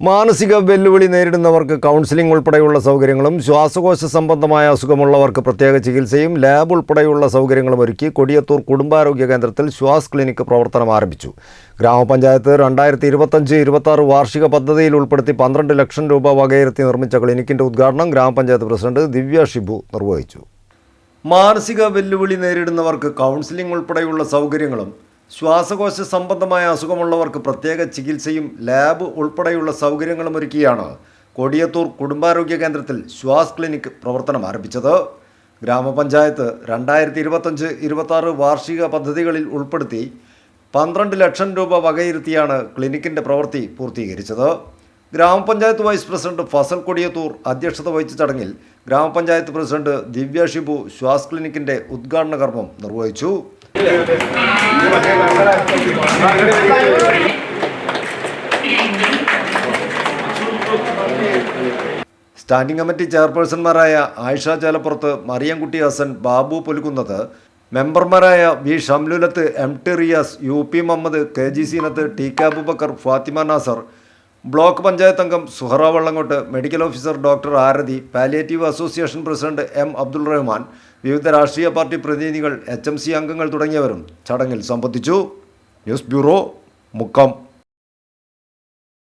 മാനസിക വെല്ലുവിളി നേരിടുന്നവർക്ക് കൗൺസിലിംഗ് ഉൾപ്പെടെയുള്ള സൗകര്യങ്ങളും ശ്വാസകോശ സംബന്ധമായ അസുഖമുള്ളവർക്ക് പ്രത്യേക ചികിത്സയും ലാബ് ഉൾപ്പെടെയുള്ള സൗകര്യങ്ങളും ഒരുക്കി കൊടിയത്തൂർ കുടുംബാരോഗ്യ കേന്ദ്രത്തിൽ ശ്വാസ് ക്ലിനിക് പ്രവർത്തനം ആരംഭിച്ചു. ഗ്രാമപഞ്ചായത്ത് രണ്ടായിരത്തി ഇരുപത്തഞ്ച് ഇരുപത്തി വാർഷിക പദ്ധതിയിൽ ഉൾപ്പെടുത്തി പന്ത്രണ്ട് ലക്ഷം രൂപ വകയിരുത്തി നിർമ്മിച്ച ക്ലിനിക്കിന്റെ ഉദ്ഘാടനം ഗ്രാമപഞ്ചായത്ത് പ്രസിഡന്റ് ദിവ്യ ഷിബു നിർവഹിച്ചു. മാനസിക വെല്ലുവിളി നേരിടുന്നവർക്ക് കൗൺസിലിംഗ് ഉൾപ്പെടെയുള്ള സൗകര്യങ്ങളും ശ്വാസകോശ സംബന്ധമായ അസുഖമുള്ളവർക്ക് പ്രത്യേക ചികിത്സയും ലാബ് ഉൾപ്പെടെയുള്ള സൗകര്യങ്ങളും ഒരുക്കിയാണ് കൊടിയത്തൂർ കുടുംബാരോഗ്യ കേന്ദ്രത്തിൽ ശ്വാസ് ക്ലിനിക് പ്രവർത്തനം ആരംഭിച്ചത്. ഗ്രാമപഞ്ചായത്ത് രണ്ടായിരത്തി ഇരുപത്തഞ്ച് ഇരുപത്താറ് വാർഷിക പദ്ധതികളിൽ ഉൾപ്പെടുത്തി പന്ത്രണ്ട് ലക്ഷം രൂപ വകയിരുത്തിയാണ് ക്ലിനിക്കിന്റെ പ്രവൃത്തി പൂർത്തീകരിച്ചത്. ഗ്രാമപഞ്ചായത്ത് വൈസ് പ്രസിഡന്റ് ഫസൽ കൊടിയത്തൂർ അധ്യക്ഷത വഹിച്ച ചടങ്ങിൽ ഗ്രാമപഞ്ചായത്ത് പ്രസിഡന്റ് ദിവ്യ ഷിബു ശ്വാസ് ക്ലിനിക്കിന്റെ ഉദ്ഘാടന കർമ്മം നിർവഹിച്ചു. സ്റ്റാൻഡിംഗ് കമ്മിറ്റി ചെയർപേഴ്സൺമാരായ ആയിഷ ചാലപ്പുറത്ത് മറിയംകുട്ടി ഹസൻ ബാബു പുലുക്കുന്നത് മെമ്പർമാരായ V Shamlulath M T Riyas U P Muhammad K G Seenath T K Aboobacker Fathima Nasar block panchayat അംഗം Suhara Vallangott medical officer doctor Arathi palliative association president M Abdul Rahman വിവിധ രാഷ്ട്രീയ party പ്രതിനിധികൾ H അംഗങ്ങൾ തുടങ്ങിയവരും ചടങ്ങിൽ സംബന്ധിച്ചു. News bureau Mukkam.